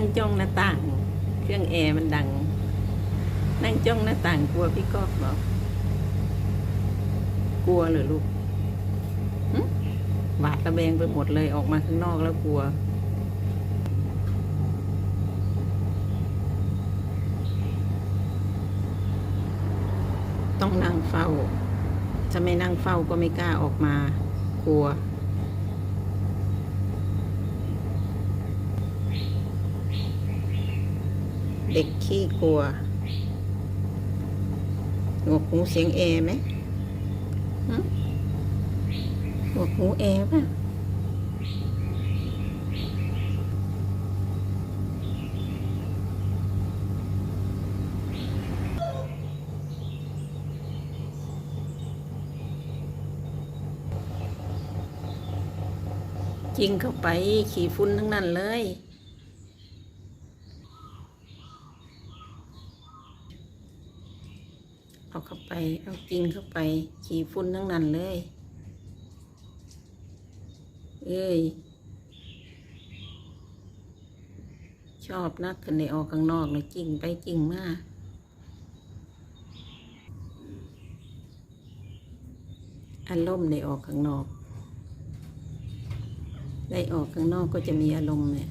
นั่งจ้องหน้าต่าง เครื่องแอร์มันดัง นั่งจ้องหน้าต่างกลัวพี่กอบบอกลัวเหรอลูกหวาดระแวงไปหมดเลยออกมาข้างนอกแล้วกลัว ต้องนั่งเฝ้าถ้าไม่นั่งเฝ้าก็ไม่กล้าออกมากลัว เด็กขี้กลัวหนวหูเสียงแอร์ไหมหึหนวกหูแอร์ป่ะจริงเข้าไป ขี่ฟุ้นทั้งนั้นเลย เอาเข้าไป เอาจริงเข้าไป ขี่ฟุ้นทั้งนั้นเลย เอ้ย ชอบนักกันในออกข้างนอกเลยจริงไปจริงมากอารมณ์ในออกข้างนอก ได้ออกข้างนอกก็จะมีอารมณ์เนี่ย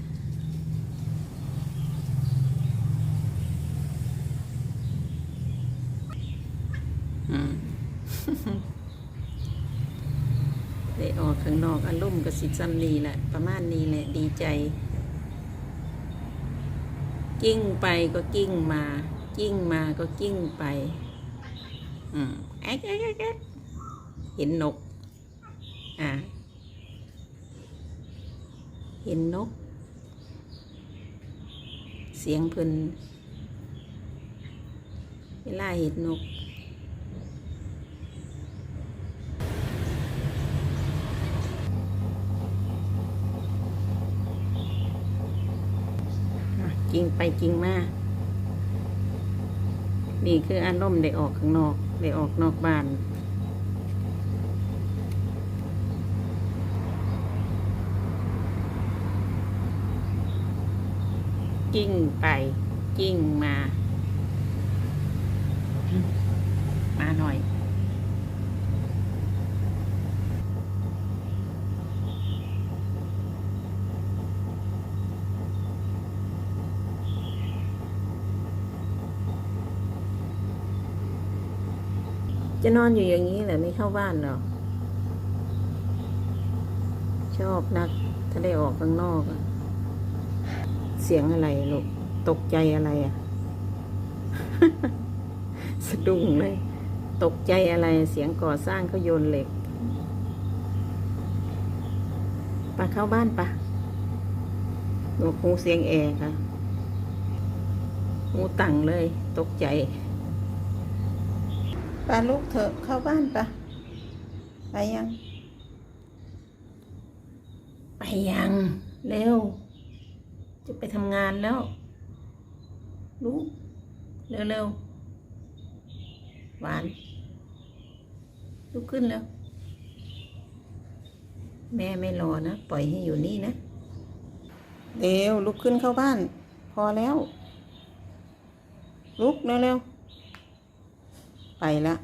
ได้ออกข้างนอกอารมณ์ก็สิจำนีแหละ ประมาณนี้แหละ ดีใจ กิ้งไปก็กิ้งมา กิ้งมาก็กิ้งไป อืมแอ๊กแอ๊กแอ๊กเห็นนก อ่า เห็นนก เสียงเพิ่นเวลาเห็นนก อะจริงไปจริงมานี่คืออารมณ์ได้ออกข้างนอก ได้ออกนอกบ้าน กิ้งไป กิ้งมา มาหน่อย จะนอนอยู่อย่างนี้แหละไม่เข้าบ้านหรอก ชอบนัก ถ้าได้ออกข้างนอกเสียงอะไรลูกตกใจอะไรอะสะดุ้งเลย ตกใจอะไรเสียงก่อสร้างเขาโยนเหล็กปะเข้าบ้านปะหนูคงเสียงแอร์ค่ะหูตังเลย ตกใจ ปาลูกเถอะเข้าบ้านปะไปยัง ไปยัง เร็ว จะไปทำงานแล้วลูกเร็วเร็วๆหวานลุกขึ้นแล้ว แม่ไม่รอนะ ปล่อยให้อยู่นี่นะ เร็วลุกขึ้นเข้าบ้าน พอแล้ว ลุกเร็วเร็วๆ ไปละ